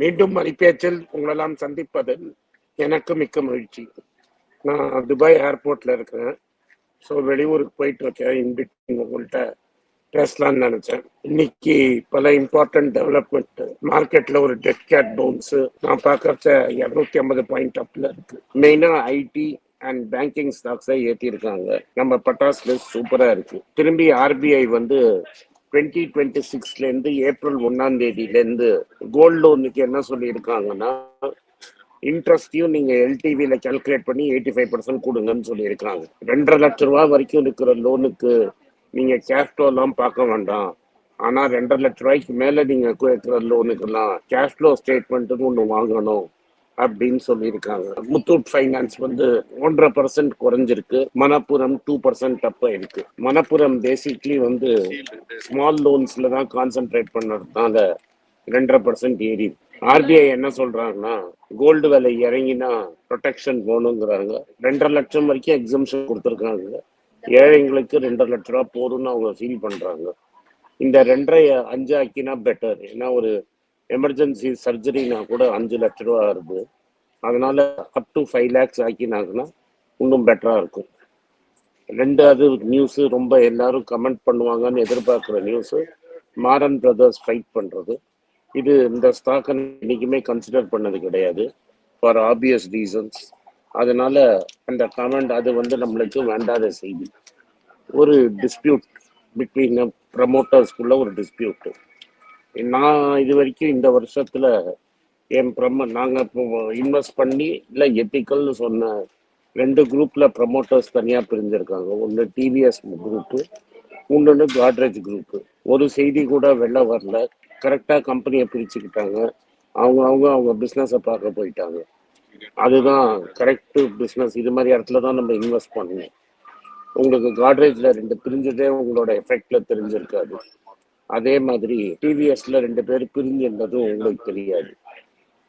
மீண்டும் மணிப்பேச்சில் உங்களெல்லாம் சந்திப்பதில் எனக்கு மிக்க மகிழ்ச்சி. நான் துபாய் ஏர்போர்ட்ல இருக்கிறேன். ஸோ வெளியூருக்கு போயிட்டு இருக்கேன் இன்பிட்வீன் உங்கள்கிட்ட பேசலாம்னு நினைச்சேன். இன்னைக்கு பல இம்பார்ட்டன்ட் டெவலப்மெண்ட் மார்க்கெட்ல ஒரு டெட் கேட் பவுன்ஸ் நான் பார்க்கறச்ச இரநூத்தி ஐம்பது பாயிண்ட் அப்ல இருக்கு. மெயினா ஐடி அண்ட் பேங்கிங் ஸ்டாக்ஸை ஏற்றிருக்காங்க நம்ம பட்டாஸ் லிஸ்ட் சூப்பராக இருக்கு. திரும்பி ஆர்பிஐ வந்து டுவெண்ட்டி டுவெண்ட்டி சிக்ஸ்லேருந்து ஏப்ரல் ஒன்னாம் தேதியிலேருந்து கோல்டு லோனுக்கு என்ன சொல்லியிருக்காங்கன்னா இன்ட்ரெஸ்டையும் நீங்க எல்டிவில கால்குலேட் பண்ணி எயிட்டி ஃபைவ் பர்சன்ட் கொடுங்கன்னு சொல்லியிருக்காங்க. ரெண்டரை லட்ச ரூபா வரைக்கும் இருக்கிற லோனுக்கு நீங்க கேஷ் பார்க்க வேண்டாம். ஆனா ரெண்டரை லட்ச ரூபாய்க்கு மேல நீங்க கேட்கிற லோனுக்கெல்லாம் கேஷ் ஃப்ளோ ஸ்டேட்மெண்ட்னு ஒன்று வாங்கணும். அப்படின்னு சொல்லியிருக்காங்க. முத்தூட் ஃபைனான்ஸ் வந்து ஒன்றரை பர்சன்ட் குறைஞ்சிருக்கு. மணப்புரம் டூ பர்சன்ட் அப்ப இருக்கு மணப்புரம் பேசிக்லி வந்து ஸ்மால் லோன்ஸ்ல தான் கான்சென்ட்ரேட் பண்ணதுனால ரெண்டரை பர்சன்ட் ஏறி ஆர்பிஐ என்ன சொல்றாங்கன்னா கோல்டு விலை இறங்கினா ப்ரொடெக்ஷன் போகணுங்கிறாங்க. ரெண்டரை லட்சம் வரைக்கும் எக்ஸம்ஷன் கொடுத்துருக்காங்க. ஏழைங்களுக்கு ரெண்டரை லட்ச ரூபா போதும்னு அவங்க ஃபீல் பண்றாங்க. இந்த ரெண்டரை அஞ்சு ஆக்கினா பெட்டர் ஏன்னா ஒரு எமர்ஜென்சி சர்ஜரினா கூட அஞ்சு லட்ச ரூபா வருது. அதனால அப் டு ஃபைவ் லேக்ஸ் ஆக்கினாங்கன்னா இன்னும் பெட்டராக இருக்கும். ரெண்டாவது நியூஸ் ரொம்ப எல்லாரும் கமெண்ட் பண்ணுவாங்கன்னு எதிர்பார்க்குற நியூஸ் மாரன் பிரதர்ஸ் ஃபைட் பண்ணுறது இது இந்த ஸ்டாக்கை இன்னைக்குமே கன்சிடர் பண்ணது கிடையாது. ஃபார் ஆப்வியஸ் ரீசன்ஸ் அதனால அந்த கமெண்ட் அது வந்து நம்மளுக்கு வேண்டாத செய்தி. ஒரு டிஸ்பியூட் பிட்வீன் ப்ரமோட்டர்ஸ்குள்ள ஒரு டிஸ்பியூட்டு நான் இது வரைக்கும் இந்த வருஷத்துல என் ப்ரம நாங்க இப்போ இன்வெஸ்ட் பண்ணி இல்லை எத்திக்கல்னு சொன்ன ரெண்டு குரூப்ல ப்ரமோட்டர்ஸ் தனியா பிரிஞ்சிருக்காங்க. ஒன்று டிவிஎஸ் குரூப்பு இன்னொன்று காட்ரேஜ் குரூப்பு ஒரு செய்தி கூட வெளில வரல. கரெக்டாக கம்பெனியை பிரிச்சுக்கிட்டாங்க. அவங்க அவங்க அவங்க பிஸ்னஸை பார்க்க போயிட்டாங்க. அதுதான் கரெக்ட் பிஸ்னஸ் இது மாதிரி இடத்துல தான் நம்ம இன்வெஸ்ட் பண்ணணும் உங்களுக்கு காட்ரேஜ்ல ரெண்டு பிரிஞ்சதே உங்களோட எஃபெக்ட்ல தெரிஞ்சிருக்காது. அதே மாதிரி டிவிஎஸ்ல ரெண்டு பேர் பிரிஞ்சிருந்ததும் உங்களுக்கு தெரியாது.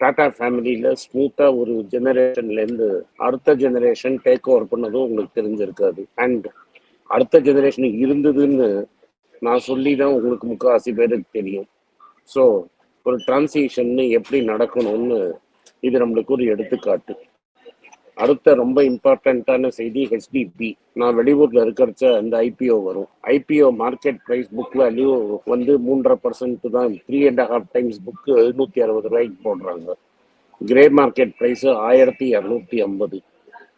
டாடா ஃபேமிலியில ஸ்மூத்தா ஒரு ஜெனரேஷன்ல இருந்து அடுத்த ஜெனரேஷன் டேக் ஓவர் பண்ணதும் உங்களுக்கு தெரிஞ்சிருக்காது. அண்ட் அடுத்த ஜெனரேஷன் இருந்ததுன்னு நான் சொல்லி தான் உங்களுக்கு முக்கால்வாசி பேருக்கு தெரியும். ஸோ ஒரு டிரான்சிஷன் எப்படி நடக்கணும்னு இது நம்மளுக்கு ஒரு எடுத்துக்காட்டு. அடுத்த ரொம்ப இம்பார்ட்டண்ட்டான செய்தி ஹெச்டிபி நான் வெளியூர்ல இருக்கிறச்ச இந்த ஐபிஓ வரும். IPO market price book value வந்து மூன்றரை பர்சன்ட் தான். Three and half times book நூற்றி அறுபது ரூபாய்க்கு போடுறாங்க. கிரே மார்க்கெட் பிரைஸ் ஆயிரத்தி இரநூத்தி ஐம்பது.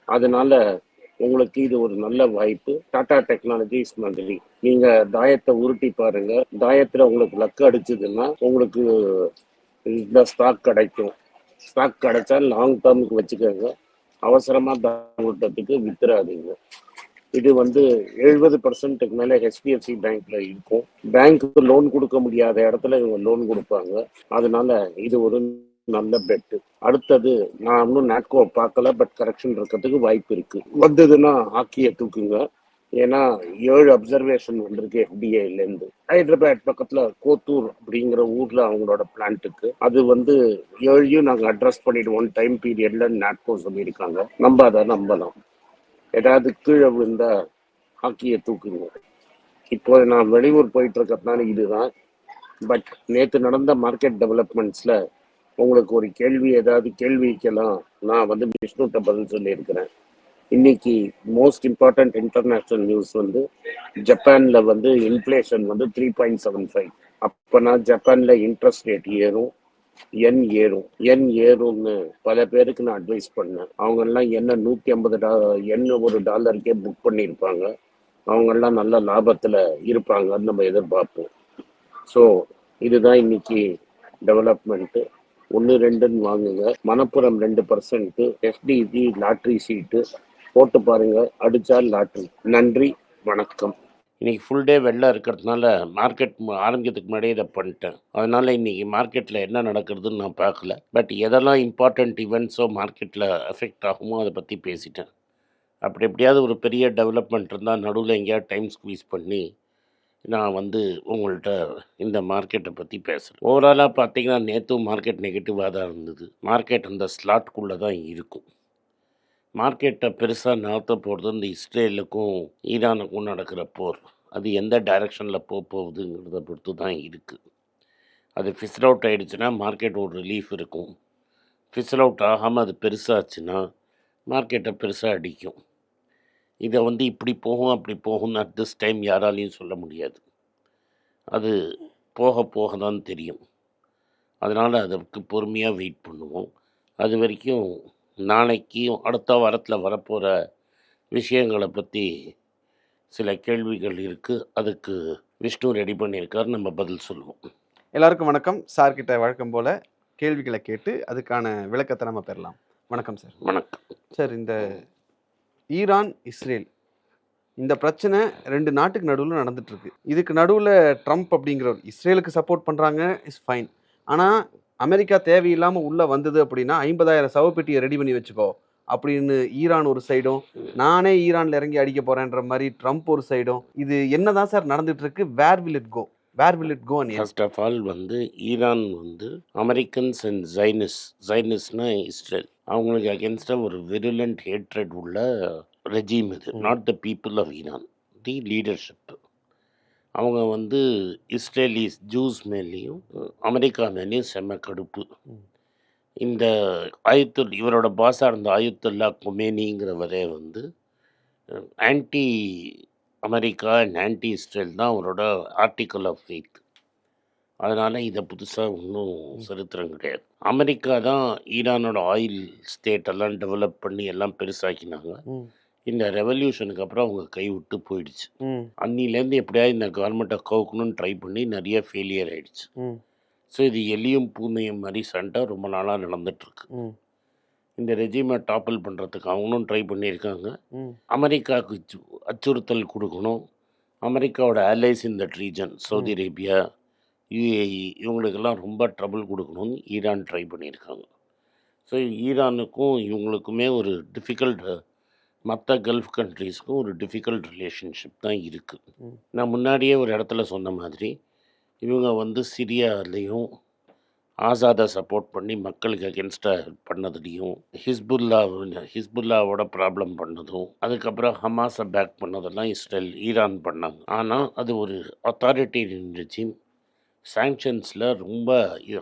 அதனால உங்களுக்கு இது ஒரு நல்ல வாய்ப்பு. டாடா டெக்னாலஜிஸ் மாதிரி. நீங்க தாயத்தை உருட்டி பாருங்க. தாயத்துல உங்களுக்கு லக்கு அடிச்சதுன்னா உங்களுக்கு இந்த ஸ்டாக் கிடைக்கும். ஸ்டாக் கிடைச்சா லாங் டேர்முக்கு வச்சுக்கோங்க. அவசரமா தாண்டத்துக்கு வித்துறாதீங்க. இது வந்து எழுபது பர்சன்ட்டுக்கு மேல ஹெச்டிஎஃப்சி பேங்க்ல இருக்கும். பேங்க்கு லோன் கொடுக்க முடியாத இடத்துல இவங்க லோன் கொடுப்பாங்க. அதனால இது ஒரு நல்ல பெட்டு அடுத்தது நான் இன்னும் நாட்கோ பார்க்கல பட் கரெக்ஷன் இருக்கிறதுக்கு வாய்ப்பு இருக்கு. வந்ததுன்னா ஹாக்கியை தூக்குங்க. ஏன்னா ஏழு அப்சர்வேஷன் வந்திருக்கு எஃபிஐல இருந்து ஹைதராபாத் பக்கத்துல கோத்தூர் அப்படிங்கிற ஊர்ல அவங்களோட பிளான்ட்டுக்கு அது வந்து ஏழையும் நாங்க அட்ரஸ் பண்ணிடுவோம் டைம் பீரியட்ல நாட்கோ சொல்லியிருக்காங்க. நம்ம அதை நம்பலாம். ஏதாவது கீழே விழுந்தா ஹாக்கியை தூக்குங்க. இப்போ நான் வெளியூர் போயிட்டு இருக்கிறதுனால இதுதான். பட் நேற்று நடந்த மார்க்கெட் டெவலப்மெண்ட்ஸ்ல உங்களுக்கு ஒரு கேள்வி ஏதாவது கேள்விக்கெல்லாம் நான் வந்து விஷ்ணுட்ட பதில் சொல்லியிருக்கிறேன். இன்னைக்கு மோஸ்ட் இம்பார்ட்டன்ட் இன்டர்நேஷனல் நியூஸ் வந்து ஜப்பான்ல வந்து இன்ஃப்ளேஷன் வந்து த்ரீ பாயிண்ட் செவன் ஃபைவ் அப்போனா ஜப்பான்ல இன்ட்ரெஸ்ட் ரேட் ஏறும் என் ஏறும். என் ஏறும்னு பல பேருக்கு நான் அட்வைஸ் பண்ணேன். அவங்க எல்லாம் என்ன நூத்தி ஐம்பது டா எண் ஒரு டாலருக்கே புக் பண்ணியிருப்பாங்க. அவங்க எல்லாம் நல்ல லாபத்துல இருப்பாங்கன்னு நம்ம எதிர்பார்ப்போம். ஸோ இதுதான் இன்னைக்கு டெவலப்மெண்ட்டு ஒன்று ரெண்டுன்னு வாங்குங்க. மணப்புறம் ரெண்டு பர்சன்ட் எஃப்டிஜி லாட்ரி சீட்டு போட்டு பாருங்க. அடிச்சா லாட்ரி நன்றி வணக்கம். இன்றைக்கி ஃபுல் டே வெளில இருக்கிறதுனால மார்க்கெட் ஆரம்பிக்கிறதுக்கு முன்னாடியே இதை பண்ணிட்டேன். அதனால் இன்னைக்கு மார்க்கெட்டில் என்ன நடக்கிறதுன்னு நான் பார்க்கல. பட் எதெல்லாம் இம்பார்ட்டண்ட் ஈவெண்ட்ஸோ மார்க்கெட்டில் எஃபெக்ட் ஆகுமோ அதை பற்றி பேசிட்டேன். அப்படி எப்படியாவது ஒரு பெரிய டெவலப்மெண்ட் இருந்தால் நடுவில் எங்கேயாவது டைம் ஸ்குவீஸ் பண்ணி நான் வந்து உங்கள்கிட்ட இந்த மார்க்கெட்டை பற்றி பேசுகிறேன் ஓவராலாக பார்த்தீங்கன்னா நேற்றும் மார்க்கெட் நெகட்டிவாக தான் இருந்தது. மார்க்கெட் அந்த ஸ்லாட்குள்ளே தான் இருக்கும். மார்க்கெட்டை பெருசாக நகர்த்த போகிறது இந்த இஸ்ரேலுக்கும் ஈரானுக்கும் நடக்கிற போர். அது எந்த டைரக்ஷனில் போக போகுதுங்கிறத பொறுத்து தான் இருக்குது அது ஃபிசல் அவுட் ஆகிடுச்சுன்னா மார்க்கெட் ஒரு ரிலீஃப் இருக்கும். ஃபிசல் அவுட் ஆகாமல் அது பெருசாச்சுன்னா மார்க்கெட்டை பெருசாக அடிக்கும். இதை வந்து இப்படி போகும் அப்படி போகும்னு அட் திஸ் டைம் யாராலையும் சொல்ல முடியாது. அது போக போக தான் தெரியும். அதனால் அதுக்கு பொறுமையாக வெயிட் பண்ணுவோம். அது வரைக்கும் நாளைக்கும் அடுத்த வாரத்தில் வரப்போகிற விஷயங்களை பற்றி சில கேள்விகள் இருக்குது அதுக்கு விஷ்ணு ரெடி பண்ணியிருக்கார். நம்ம பதில் சொல்லுவோம். எல்லாருக்கும் வணக்கம். சார் கிட்ட வழக்கம் போல கேள்விகளை கேட்டு அதுக்கான விளக்கத்தை நம்ம பெறலாம். வணக்கம் சார். வணக்கம். சார் இந்த ஈரான் இஸ்ரேல் இந்த பிரச்சனை ரெண்டு நாட்டுக்கு நடுவில் நடந்துட்டு இருக்கு. இதுக்கு நடுவில் ட்ரம்ப் அப்படிங்கிறவர் இஸ்ரேலுக்கு சப்போர்ட் பண்ணுறாங்க இஸ் ஃபைன். ஆனால் அமெரிக்கா தேவையில்லாமல் உள்ளே வந்தது அப்படின்னா ஐம்பதாயிரம் சவப்பெட்டியை ரெடி பண்ணி வச்சுக்கோ. அப்படின்னு ஈரான் ஒரு சைடும் நானே ஈரானில் இறங்கி அடிக்க போறேன்ற மாதிரி ட்ரம்ப் ஒரு சைடும் இது என்னதான் சார் நடந்துட்டு இருக்கு where will it go where will it go first of all வந்து ஈரான் வந்து அமெரிக்கன்ஸ் அண்ட் ஜைனிஸ் ஜைனிஸ்னா இஸ்ரேல் அவங்களுக்கு அகேன்ஸ்டாக ஒரு விருலண்ட் ஹேட்ரட் உள்ள ரெஜீம் இது. Not the people of Iran the leadership அவங்க வந்து இஸ்ரேலிஸ் ஜூஸ் மேலேயும் அமெரிக்கா மேலேயும் செம்ம கடுப்பு. இந்த ஆயுத்துல் இவரோட பாஸாக இருந்த ஆயுத்துல்லா குமேனிங்கிறவரே வந்து anti America and anti Israel தான் அவரோட ஆர்டிக்கல் ஆஃப் ஃபெய்த் அதனால் இதை புதுசாக ஒன்றும் சரித்திரம் கிடையாது. அமெரிக்கா தான் ஈரானோட ஆயில் ஸ்டேட் எல்லாம் டெவலப் பண்ணி எல்லாம் பெருசாக்கினாங்க. இந்த ரெவல்யூஷனுக்கு அப்புறம் அவங்க கை விட்டு போயிடுச்சு. அன்னிலேருந்து எப்படியாவது இந்த கவர்மெண்ட்டை கவுக்கணும்னு ட்ரை பண்ணி நிறைய ஃபெயிலியர் ஆயிடுச்சு. ஸோ இது எலியும் பூனையும் மாதிரி சண்டை ரொம்ப நாளாக நடந்துட்டுருக்கு. இந்த ரெஜிமை டாப்பிள் பண்ணுறதுக்கு அவங்களும் ட்ரை பண்ணியிருக்காங்க. அமெரிக்காவுக்கு அச்சுறுத்தல் கொடுக்கணும். அமெரிக்காவோட in that region Saudi Arabia UAE இவங்களுக்கெல்லாம் ரொம்ப ட்ரபிள் கொடுக்கணும்னு ஈரான் ட்ரை பண்ணியிருக்காங்க. ஸோ ஈரானுக்கும் இவங்களுக்குமே ஒரு டிஃபிகல்ட் மற்ற கல்ஃப் கண்ட்ரீஸ்க்கும் ஒரு டிஃபிகல்ட் ரிலேஷன்ஷிப் தான் இருக்குது. நான் முன்னாடியே ஒரு இடத்துல சொன்ன மாதிரி இவங்க வந்து சிரியாலையும் ஆசாதை சப்போர்ட் பண்ணி மக்களுக்கு அகென்ஸ்டாக பண்ணதுலேயும் ஹிஸ்புல்லா ஹிஸ்புல்லாவோட ப்ராப்ளம் பண்ணதும் அதுக்கப்புறம் ஹமாஸை பேக் பண்ணதெல்லாம் இஸ்ரேல் ஈரான் பண்ணாங்க. ஆனால் அது ஒரு அத்தாரிட்டேரியன் ரெஜிம் சாங்ஷன்ஸில் ரொம்ப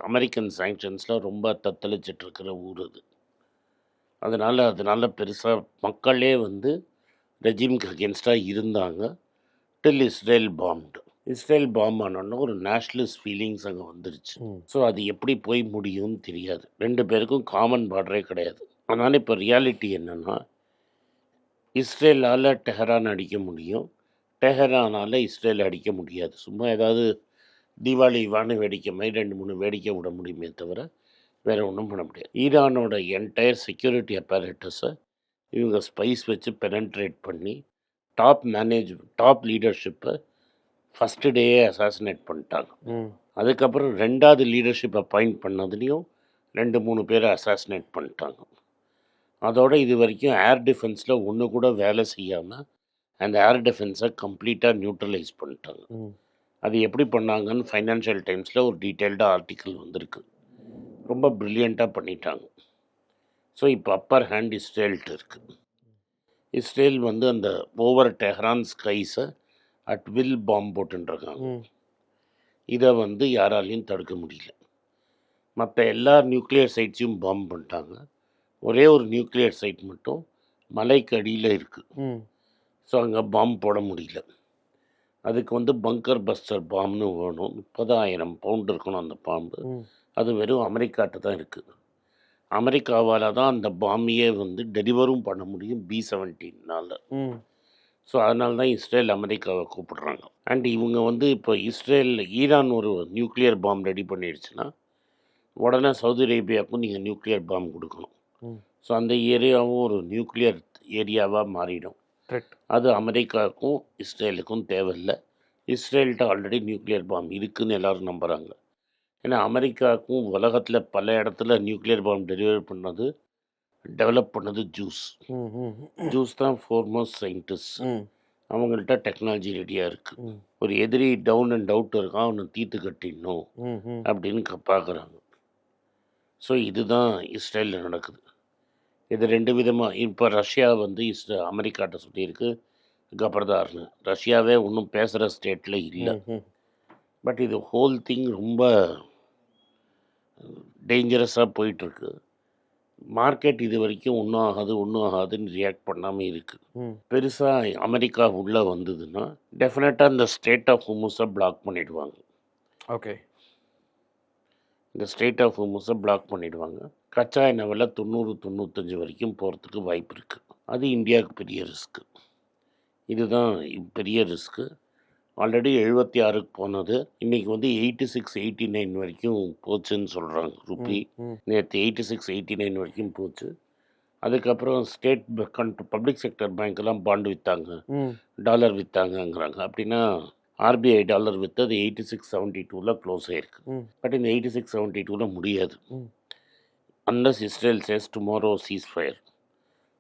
அமெரிக்கன் சாங்ஷன்ஸில் ரொம்ப தத்தளிச்சிட்டு இருக்கிற ஊர் அது. அதனால் அதனால் பெருசாக மக்களே வந்து ரெஜிம்க்கு அகென்ஸ்டாக இருந்தாங்க. Till Israel bombed Israel bomb ஆனோன்னா ஒரு நேஷ்னலிஸ்ட் ஃபீலிங்ஸ் அங்கே வந்துருச்சு. ஸோ அது எப்படி போய் முடியும்னு தெரியாது. ரெண்டு பேருக்கும் காமன் பார்டரே கிடையாது. அதனால் இப்போ ரியாலிட்டி என்னென்னா இஸ்ரேலால் டெஹரான் அடிக்க முடியும். டெஹரானால் இஸ்ரேல் அடிக்க முடியாது. சும்மா ஏதாவது தீபாவளி வான வேடிக்கை மாதிரி ரெண்டு மூணு வேடிக்கை விட முடியுமே தவிர வேறு ஒன்றும் பண்ண முடியாது. ஈரானோட என்டையர் செக்யூரிட்டி அப்பேரட்டஸை இவங்க ஸ்பைஸ் வச்சு பெனன்ட்ரேட் பண்ணி டாப் மேனேஜ் டாப் லீடர்ஷிப்பை ஃபஸ்ட்டு டேயே அசாசினேட் பண்ணிட்டாங்க. அதுக்கப்புறம் ரெண்டாவது லீடர்ஷிப் அப்பாயிண்ட் பண்ணதுலேயும் ரெண்டு மூணு பேரை அசாசினேட் பண்ணிட்டாங்க. அதோட இது வரைக்கும் ஏர் டிஃபென்ஸில் ஒன்று கூட வேலை செய்யாமல் அந்த ஏர் டிஃபென்ஸை கம்ப்ளீட்டாக நியூட்ரலைஸ் பண்ணிட்டாங்க. அது எப்படி பண்ணாங்கன்னு ஃபைனான்ஷியல் டைம்ஸில் ஒரு டீட்டெயில்டாக ஆர்டிக்கல் வந்திருக்கு. ரொம்ப ப்ரில்லியண்ட்டாக பண்ணிட்டாங்க. ஸோ இப்போ அப்பர் ஹேண்ட் இஸ்ரேல்ட்டு இருக்குது இஸ்ரேல் வந்து அந்த ஓவர் டெஹரான் ஸ்கைஸை அட் வில் பாம்பு போட்டுருக்காங்க இதை வந்து யாராலையும் தடுக்க முடியல. மற்ற எல்லா நியூக்ளியர் சைட்ஸையும் பாம்பு பண்ணிட்டாங்க. ஒரே ஒரு நியூக்ளியர் சைட் மட்டும் மலைக்கு அடியில் இருக்குது ஸோ அங்கே பாம்பு போட முடியல. அதுக்கு வந்து பங்கர் பஸ்டர் பாம்னு வேணும். முப்பதாயிரம் பவுண்ட் இருக்கணும் அந்த பாம்பு அது வெறும் அமெரிக்காட்ட தான் இருக்குது அமெரிக்காவால் தான் அந்த பாம்பையே வந்து டெலிவரும் பண்ண முடியும் பி செவன்டீனால் ம். ஸோ அதனால தான் இஸ்ரேல் அமெரிக்காவை கூப்பிடுறாங்க. அண்ட் இவங்க வந்து இப்போ இஸ்ரேல் ஈரான் ஒரு நியூக்ளியர் பாம் ரெடி பண்ணிடுச்சுன்னா உடனே சவுதி அரேபியாவுக்கும் நீங்கள் நியூக்ளியர் பாம் கொடுக்கணும். ஸோ அந்த ஏரியாவும் ஒரு நியூக்ளியர் ஏரியாவாக மாறிடும். அது அமெரிக்காவுக்கும் இஸ்ரேலுக்கும் தேவையில்லை. இஸ்ரேல்கிட்ட ஆல்ரெடி நியூக்ளியர் பாம் இருக்குன்னு எல்லாரும் நம்புகிறாங்க ஏன்னா அமெரிக்காவுக்கும் உலகத்தில் பல இடத்துல நியூக்ளியர் பாம் டெலிவரி பண்ணது டெவலப் பண்ணது ஜூஸ். ஜூஸ் தான் ஃபோர்மோஸ்ட் சயின்டிஸ்ட் அவங்கள்ட்ட டெக்னாலஜி ரெடியாக இருக்குது ஒரு எதிரி டவுன் அண்ட் அவுட் இருக்கான் அவனை தீர்த்து கட்டிடணும் அப்படின்னு பார்க்குறாங்க ஸோ இதுதான் இஸ்ரேலில் நடக்குது. இது ரெண்டு விதமாக இப்போ ரஷ்யா வந்து இஸ்ரே அமெரிக்காட்ட சொல்லியிருக்கு கபர்தார்னு ரஷ்யாவே ஒன்றும் பேசுகிற ஸ்டேட்டில் இல்லை. பட் இது ஹோல் திங் ரொம்ப டேஞ்சரஸாக போயிட்டுருக்கு. மார்க்கெட் இது வரைக்கும் ஒன்றும் ஆகாது ஒன்றும் ஆகாதுன்னு ரியாக்ட் பண்ணாமல் இருக்குது பெருசாக அமெரிக்கா உள்ளே வந்ததுன்னா டெஃபினட்டாக இந்த ஸ்டேட் ஆஃப் ஹுமுஸை பிளாக் பண்ணிடுவாங்க. ஓகே. இந்த ஸ்டேட் ஆஃப் ஹுமுஸை பிளாக் பண்ணிடுவாங்க. கச்சா எண்ணெய் விலை தொண்ணூறு தொண்ணூத்தஞ்சு வரைக்கும் போகிறதுக்கு வாய்ப்பு இருக்குது அது இந்தியாவுக்கு பெரிய ரிஸ்க்கு இதுதான் பெரிய ரிஸ்க்கு ஆல்ரெடி எழுபத்தி ஆறுக்கு போனது. இன்றைக்கி வந்து எயிட்டி சிக்ஸ் எயிட்டி நைன் வரைக்கும் போச்சுன்னு சொல்கிறாங்க ருப்பி நேற்று எயிட்டி சிக்ஸ் எயிட்டி நைன் வரைக்கும் போச்சு. அதுக்கப்புறம் ஸ்டேட் பப்ளிக் செக்டர் பேங்க்கெல்லாம் பாண்டு விற்றாங்க டாலர் விற்றாங்கங்கிறாங்க அப்படின்னா ஆர்பிஐ டாலர் விற்று அது எயிட்டி சிக்ஸ் செவன்ட்டி டூவில் க்ளோஸ் ஆயிருக்கு. ம். பட் இந்த எயிட்டி சிக்ஸ் செவன்ட்டி டூவில் முடியாது. Unless Israel says tomorrow ceasefire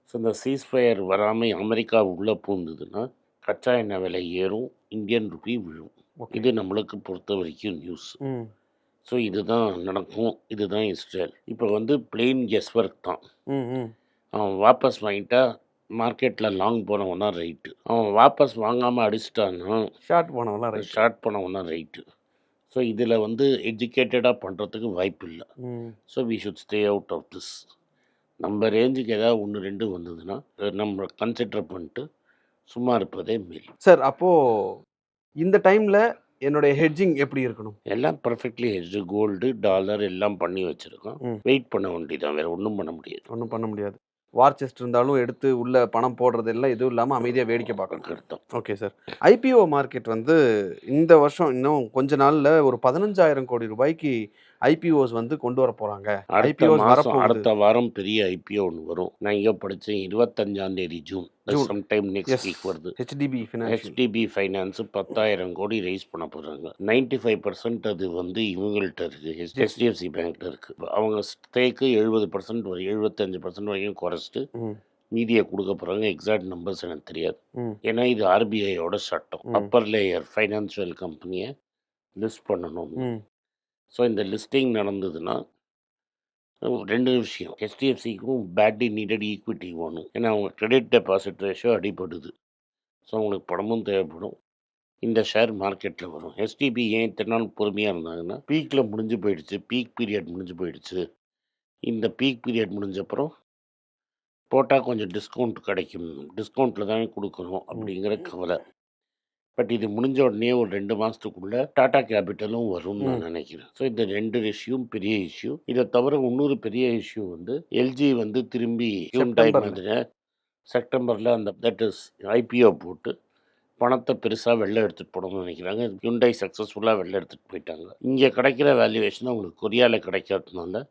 so இந்த சீஸ் ஃபயர் வராமல் அமெரிக்கா உள்ளே பூந்ததுன்னா கச்சா எண்ணெய் விலை ஏறும் இந்தியன் ருபி விழும். இது நம்மளுக்கு பொறுத்த வரைக்கும் நியூஸ் ஸோ இதுதான் நடக்கும். இதுதான் இஸ்ரேல். இப்போ வந்து பிளெயின் கெஸ் ஒர்க் தான் அவன் வாபஸ் வாங்கிட்டா மார்க்கெட்டில் லாங் போனவனா ரைட்டு அவன் வாபஸ் வாங்காமல் அடிச்சிட்டான்னா ஷார்ட் போனவெல்லாம் ரைட் ஷார்ட் பண்ணவனா ரைட்டு ஸோ இதில் வந்து எஜுகேட்டடாக பண்ணுறதுக்கு வாய்ப்பு இல்லை so we should stay out of this நம்ம ரேஞ்சுக்கு ஏதாவது ஒன்று ரெண்டு வந்ததுன்னா நம்ம கன்சிடர் பண்ணிட்டு சும்மா இருப்பதே மேல் சார் அப்போ இந்த டைம்ல என்னுடைய ஹெட்ஜிங் எப்படி இருக்கணும்? எல்லாம் பர்ஃபெக்ட்லி ஹெட்ஜு கோல்டு டாலர் எல்லாம் பண்ணி வச்சுருக்கோம். வெயிட் பண்ண வேண்டியதான் வேறு ஒன்றும் பண்ண முடியாது. ஒன்றும் பண்ண முடியாது. வார் செஸ்ட் இருந்தாலும் எடுத்து உள்ள பணம் போடுறது எல்லாம் எதுவும் இல்லாமல் அமைதியாக வேடிக்கை பார்க்கணும். அர்த்தம். Okay sir. ஐபிஓ மார்க்கெட் வந்து இந்த வருஷம் இன்னும் கொஞ்ச நாள்ல ஒரு பதினஞ்சாயிரம் கோடி ரூபாய்க்கு ஐபிஓஸ் வந்து கொண்டு வர அடுத்த ஐபிஓஸ் அடுத்த வாரம் பெரிய ஐபிஓ ஒன்று வரும். நான் இங்கே படித்தேன் இருபத்தஞ்சாம் தேதி ஜூன். சம்டைம் நெக்ஸ்ட் வீக் வருது. ஹெச்டிபி ஃபினான்ஷியல் ஹெச்டிபி ஃபைனான்ஸ் பத்தாயிரம் கோடி ரைஸ் பண்ண போகிறாங்க நைன்டி ஃபைவ் பர்சன்ட் அது வந்து இவங்கள்ட்ட இருக்குது ஹெச்டிஎஃப்சி பேங்க்ல இருக்குது அவங்க ஸ்டேக்கு எழுபது பர்சன்ட் வரை எழுபத்தஞ்சு பர்சன்ட் வரைக்கும் குறைச்சிட்டு மீதியை கொடுக்க போகிறாங்க எக்ஸாக்ட் நம்பர்ஸ் எனக்கு தெரியாது. ஏன்னா இது ஆர்பிஐயோட சட்டம். அப்பர் லேயர் ஃபைனான்சியல் கம்பெனியை லிஸ்ட் பண்ணணும். ஸோ இந்த லிஸ்டிங் நடந்ததுன்னா ரெண்டு விஷயம். ஹெச்டிஎஃப்சிக்கும் பேட்லி நீடட் ஈக்விட்டி வேணும். ஏன்னா அவங்க கிரெடிட் டெபாசிட் ரேஷியோ அடிபடுது. ஸோ அவங்களுக்கு பணமும் தேவைப்படும். இந்த ஷேர் மார்க்கெட்டில் வரும். ஹெச்டிபி ஏன் இத்தனை நாள் பொறுமையாக இருந்தாங்கன்னா பீக்கில் முடிஞ்சு போயிடுச்சு. பீக் பீரியட் முடிஞ்சு போயிடுச்சு. இந்த பீக் பீரியட் முடிஞ்சப்புறம் போட்டால் கொஞ்சம் டிஸ்கவுண்ட் கிடைக்கும். டிஸ்கவுண்ட்டில் தான் கொடுக்கணும் அப்படிங்கிற கவலை. பட் இது முடிஞ்ச உடனே ஒரு ரெண்டு மாதத்துக்குள்ளே டாடா கேபிட்டலும் வரும்னு நான் நினைக்கிறேன். ஸோ இந்த ரெண்டு இஷ்யூவும் பெரிய இஷ்யூ இதை தவிர இன்னொரு பெரிய இஷ்யூ வந்து எல்ஜி வந்து திரும்பி ஹியூண்டாய். மாதிரி செப்டம்பரில் அந்த தட் இஸ் ஐபிஓ போட்டு பணத்தை பெருசாக வெளில எடுத்துகிட்டு போகணும்னு நினைக்கிறாங்க. ஹியூண்டாய் சக்ஸஸ்ஃபுல்லாக வெளில எடுத்துகிட்டு போயிட்டாங்க. இங்கே கிடைக்கிற வேல்யூவேஷன் அவங்களுக்கு கொரியாவில் கிடைக்காததுனால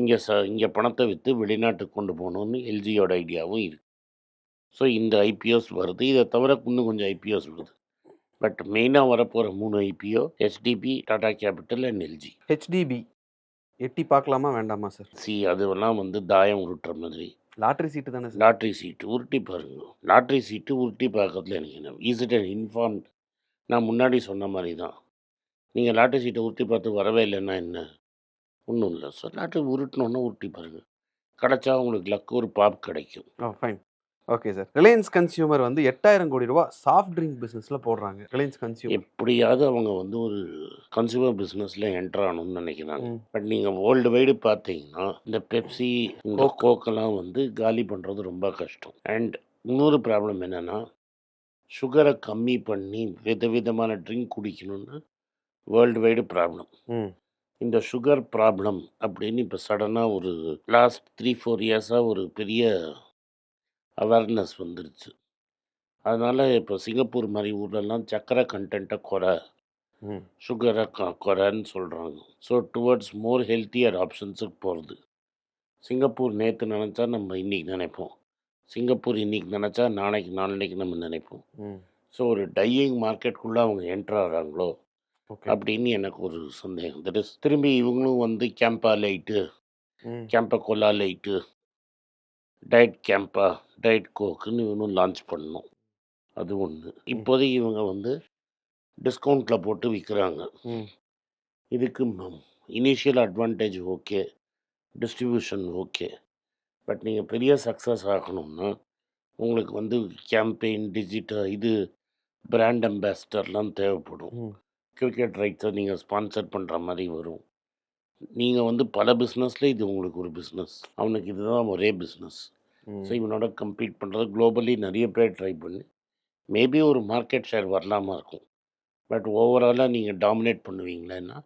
இங்கே ச இங்கே பணத்தை விற்று வெளிநாட்டுக்கு கொண்டு போகணுன்னு எல்ஜியோட ஐடியாவும் இருக்குது ஸோ இந்த ஐபிஓஸ் வருது. இதை தவிர இன்னும் கொஞ்சம் ஐபிஓஸ் வருது. பட் மெயினாக வரப்போகிற மூணு IPO HDB Tata Capital and LG HDB எட்டி பார்க்கலாமா வேண்டாமா சார்? சி அதுவெல்லாம் வந்து தாயம் உருட்டுற மாதிரி. லாட்டரி சீட்டு தானே சார்? லாட்ரி சீட்டு உருட்டி பாருங்க. லாட்ரி சீட்டு உருட்டி பார்க்கறதுல எனக்கு என்ன? இஸ் இட் அன் இன்ஃபார்ம் நான் முன்னாடி சொன்ன மாதிரி தான். நீங்கள் லாட்ரி சீட்டை உருட்டி பார்த்து வரவே இல்லைன்னா என்ன? ஒன்றும் இல்லை ஸோ லாட்ரி உருட்டணுன்னா உருட்டி பாருங்கள் கிடைச்சா உங்களுக்கு லக்கு ஒரு பாப் கிடைக்கும். Fine. Okay sir Reliance Consumer வந்து எட்டாயிரம் கோடி ரூபாய் சாஃப்ட் ட்ரிங்க் பிசினஸ்ல போடுறாங்க. ரிலையன்ஸ் கன்சியூமர் எப்படியாவது அவங்க வந்து ஒரு கன்சூமர் பிஸ்னஸில் என்டர் ஆகணும்னு நினைக்கிறாங்க. பட் நீங்கள் வேர்ல்டு வைடு பார்த்தீங்கன்னா இந்த பெப்சி இந்த. கோக்கெல்லாம் வந்து காலி பண்ணுறது ரொம்ப கஷ்டம். அண்ட் இன்னொரு ப்ராப்ளம் என்னென்னா சுகரை கம்மி பண்ணி விதவிதமான ட்ரிங்க் குடிக்கணும்னு வேர்ல்டு வைடு ப்ராப்ளம் இந்த சுகர் ப்ராப்ளம் அப்படின்னு இப்போ சடனாக ஒரு லாஸ்ட் த்ரீ ஃபோர் இயர்ஸாக ஒரு பெரிய அவேர்னஸ் வந்துருச்சு. அதனால் இப்போ சிங்கப்பூர் மாதிரி ஊர்லலாம் சர்க்கரை கண்டென்ட்டை குறை சுகரை க குறைன்னு சொல்கிறாங்க ஸோ டுவர்ட்ஸ் மோர் ஹெல்த்தியர் ஆப்ஷன்ஸுக்கு போகிறது சிங்கப்பூர் நேற்று நினச்சா நம்ம இன்றைக்கி நினைப்போம். சிங்கப்பூர் இன்றைக்கி நினச்சா நாளைக்கு நாளைக்கு நம்ம நினைப்போம். ஸோ ஒரு டையிங் மார்க்கெட்டுக்குள்ளே அவங்க என்ட்ரு ஆகிறாங்களோ ஓகே. அப்படின்னு எனக்கு ஒரு சந்தேகம். தட் இஸ் திரும்பி இவங்களும் வந்து Campa light Campa Cola light diet Campa diet கோக்குன்னு இவனும் லான்ச் பண்ணணும். அது ஒன்று இப்போதைக்கு இவங்க வந்து டிஸ்கவுண்ட்டில் போட்டு விற்கிறாங்க இதுக்கு initial advantage okay distribution okay but நீங்கள் பெரிய சக்ஸஸ் ஆகணும்னா உங்களுக்கு வந்து கேம்பெயின் டிஜிட்டல் இது பிராண்ட் அம்பாசிடர்லாம் தேவைப்படும். கிரிக்கெட் ரைட்ஸை நீங்கள் ஸ்பான்சர் பண்ணுற மாதிரி வரும். நீங்கள் வந்து பல பிஸ்னஸில் இது உங்களுக்கு ஒரு பிஸ்னஸ் அவனுக்கு இதுதான் ஒரே பிஸ்னஸ். ஸோ இவனோட கம்ப்ளீட் பண்ணுறது குளோபலி நிறைய பேர் ட்ரை பண்ணி மேபி ஒரு மார்க்கெட் ஷேர் வரலாமா இருக்கும். பட் ஓவராலாக நீங்கள் டாமினேட் பண்ணுவீங்களேன்னா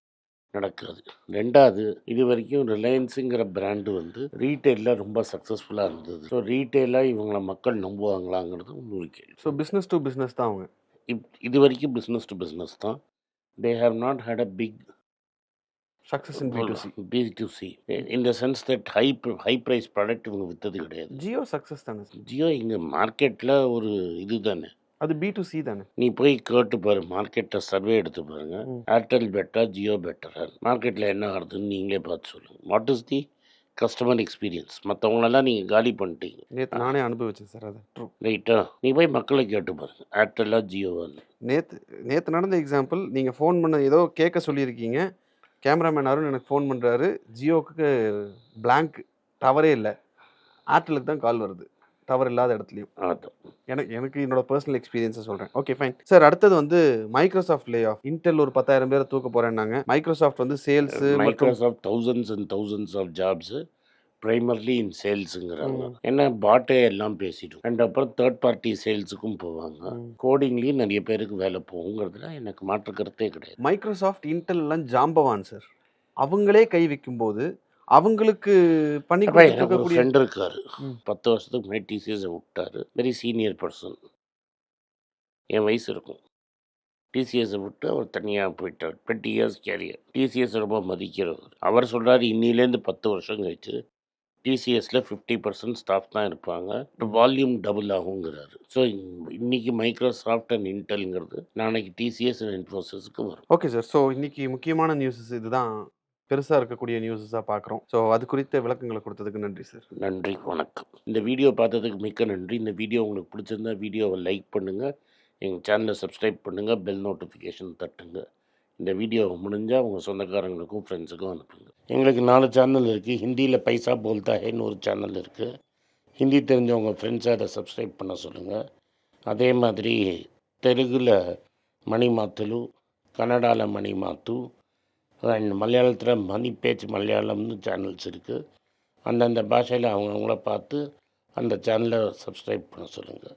நடக்காது. ரெண்டாவது இது வரைக்கும் ரிலையன்ஸுங்கிற பிராண்டு வந்து ரீட்டெயிலில் ரொம்ப சக்ஸஸ்ஃபுல்லாக இருந்தது. ஸோ ரீட்டெயிலாக இவங்களை மக்கள் நம்புவாங்களாங்கிறது இன்னொரு கேள்வி. ஸோ பிஸ்னஸ் டு பிஸ்னஸ் தான் அவங்க. இப் இது வரைக்கும் பிஸ்னஸ் டு பிஸ்னஸ் தான். They have not had a big success in BTC B to C in the sense that high high price product இவங்க விற்றது கிடையாது. ஜியோ சக்ஸஸ் தானே ஜியோ இங்கே மார்க்கெட்டில் ஒரு இது தானே. அது பி டு சி தானே. நீ போய் கேட்டு பாரு மார்க்கெட்டை சர்வே எடுத்து பாருங்க. ஏர்டெல் பெட்டரா ஜியோ பெட்டரா மார்க்கெட்டில் என்ன ஆகுதுன்னு நீங்களே பார்த்து சொல்லுங்கள் what is the customer experience மற்றவங்களெல்லாம் நீங்கள் காலி பண்ணிட்டீங்க. நானே அனுபவிச்சேன் சார் அதை. ட்ரூ ரைட்டா நீ போய் மக்களை கேட்டு பாருங்க. ஏர்டெல்லா ஜியோவான்னு நேற்று நேற்று நடந்த எக்ஸாம்பிள் நீங்கள் ஃபோன் பண்ண ஏதோ கேட்க சொல்லியிருக்கீங்க. கேமராமேன் அருண் எனக்கு ஃபோன் பண்ணுறாரு ஜியோவுக்கு blank டவரே இல்லை. ஏர்டெலுக்கு தான் கால் வருது. டவர் இல்லாத இடத்துலையும். எனக்கு எனக்கு என்னோட பர்சனல் எக்ஸ்பீரியன்ஸை சொல்கிறேன் ஓகே ஃபைன் சார் அடுத்தது வந்து மைக்ரோசாஃப்ட் லே ஆஃப் இன்டெல் ஒரு பத்தாயிரம் பேரை தூக்க போகிறேன்னாங்க மைக்ரோசாஃப்ட் வந்து sales Microsoft thousands and thousands of jobs primarily in சேல்ஸுங்கிறாங்க ம். என்ன பாட்டே எல்லாம் பேசிடும் அண்ட் அப்புறம் தேர்ட் பார்ட்டி சேல்ஸுக்கும் போவாங்க. கோடிங்லேயும் நிறைய பேருக்கு வேலை போகுங்கிறதுல எனக்கு மாற்று கருத்தே கிடையாது. மைக்ரோசாஃப்ட் இன்டெல் எல்லாம் ஜாம்பவான் சார் அவங்களே கை வைக்கும்போது அவங்களுக்கு பண்ணி ஒரு இருக்கக்கூடிய ஃப்ரெண்ட் இருக்காரு. பத்து வருஷத்துக்கு முன்னாடி டிசிஎஸை விட்டாரு. வெரி சீனியர் பர்சன் என் வயசு இருக்கும். டிசிஎஸை விட்டு அவர் தனியாக போயிட்டார். டுவெண்ட்டி இயர்ஸ் கேரியர் டிசிஎஸ் ரொம்ப மதிக்கிறவர். அவர் சொல்கிறாரு இன்னிலேருந்து பத்து வருஷம் கழிச்சு டிசிஎஸில் ஃபிஃப்டி பர்சன்ட் ஸ்டாஃப் தான் இருப்பாங்க. வால்யூம் டபுள் ஆகுங்கிறாரு. ஸோ இன்னைக்கு மைக்ரோசாஃப்ட் அண்ட் இன்டெல்ங்கிறது நாளைக்கு டிசிஎஸ் அண்ட் இன்ஃபோசிஸ்க்கு வரும். ஓகே சார் ஸோ இன்னைக்கு முக்கியமான நியூஸஸ் இதுதான். பெருசாக இருக்கக்கூடிய நியூஸஸாக பார்க்குறோம் ஸோ அது குறித்த விளக்கங்களை கொடுத்ததுக்கு நன்றி சார் நன்றி வணக்கம். இந்த வீடியோ பார்த்ததுக்கு மிக்க நன்றி. இந்த வீடியோ உங்களுக்கு பிடிச்சிருந்தா வீடியோவை லைக் பண்ணுங்கள் எங்கள் சேனலை சப்ஸ்கிரைப் பண்ணுங்கள் பெல் நோட்டிஃபிகேஷன் தட்டுங்க. இந்த வீடியோ முடிஞ்சால் உங்கள் சொந்தக்காரங்களுக்கும் ஃப்ரெண்ட்ஸுக்கும் அனுப்புங்க. எங்களுக்கு நாலு சேனல் இருக்குது ஹிந்தியில் பைசா போல்தா ஹேன்னு ஒரு சேனல் இருக்குது ஹிந்தி தெரிஞ்சவங்க ஃப்ரெண்ட்ஸை அதை சப்ஸ்கிரைப் பண்ண சொல்லுங்கள் அதே மாதிரி தெலுங்கில் மணி மாத்தலு கன்னடாவில் மணி மாத்து அண்ட் மலையாளத்தில் மணி பேச்சு மலையாளம்னு சேனல்ஸ் இருக்குது அந்தந்த பாஷையில் அவங்கவுங்கள பார்த்து அந்த சேனலை சப்ஸ்கிரைப் பண்ண சொல்லுங்கள்